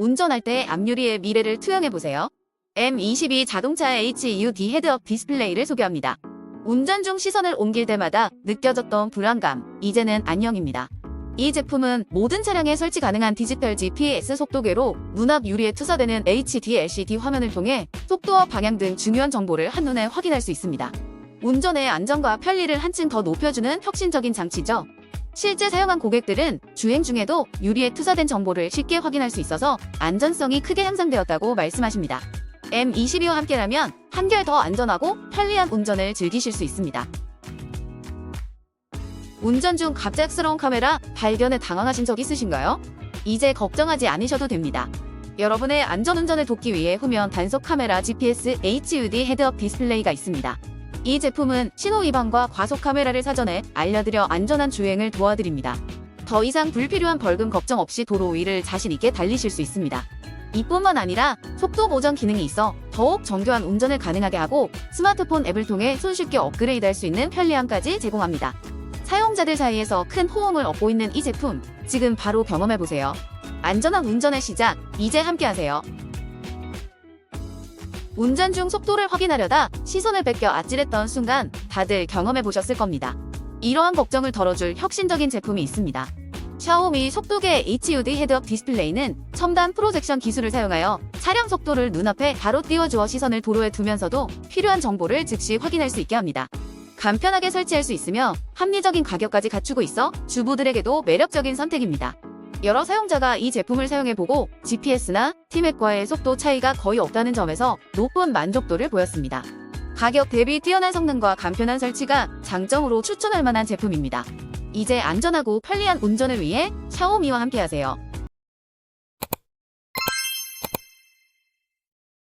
운전할 때 앞유리의 미래를 투영해보세요. M22 자동차 HUD 헤드업 디스플레이를 소개합니다. 운전 중 시선을 옮길 때마다 느껴졌던 불안감, 이제는 안녕입니다. 이 제품은 모든 차량에 설치 가능한 디지털 GPS 속도계로 눈앞 유리에 투사되는 HD LCD 화면을 통해 속도와 방향 등 중요한 정보를 한눈에 확인할 수 있습니다. 운전의 안전과 편리를 한층 더 높여주는 혁신적인 장치죠. 실제 사용한 고객들은 주행 중에도 유리에 투사된 정보를 쉽게 확인할 수 있어서 안전성이 크게 향상되었다고 말씀하십니다. M22와 함께라면 한결 더 안전하고 편리한 운전을 즐기실 수 있습니다. 운전 중 갑작스러운 카메라 발견에 당황하신 적 있으신가요? 이제 걱정하지 않으셔도 됩니다. 여러분의 안전운전을 돕기 위해 후면 단속 카메라 GPS HUD 헤드업 디스플레이가 있습니다. 이 제품은 신호 위반과 과속 카메라를 사전에 알려드려 안전한 주행을 도와드립니다. 더 이상 불필요한 벌금 걱정 없이 도로 위를 자신 있게 달리실 수 있습니다. 이뿐만 아니라 속도 보정 기능이 있어 더욱 정교한 운전을 가능하게 하고 스마트폰 앱을 통해 손쉽게 업그레이드할 수 있는 편리함까지 제공합니다. 사용자들 사이에서 큰 호응을 얻고 있는 이 제품 지금 바로 경험해보세요. 안전한 운전의 시작 이제 함께하세요. 운전 중 속도를 확인하려다 시선을 뺏겨 아찔했던 순간 다들 경험해 보셨을 겁니다. 이러한 걱정을 덜어줄 혁신적인 제품이 있습니다. 샤오미 속도계 HUD 헤드업 디스플레이는 첨단 프로젝션 기술을 사용하여 차량 속도를 눈앞에 바로 띄워주어 시선을 도로에 두면서도 필요한 정보를 즉시 확인할 수 있게 합니다. 간편하게 설치할 수 있으며 합리적인 가격까지 갖추고 있어 주부들에게도 매력적인 선택입니다. 여러 사용자가 이 제품을 사용해보고 GPS나 티맵과의 속도 차이가 거의 없다는 점에서 높은 만족도를 보였습니다. 가격 대비 뛰어난 성능과 간편한 설치가 장점으로 추천할 만한 제품입니다. 이제 안전하고 편리한 운전을 위해 샤오미와 함께하세요.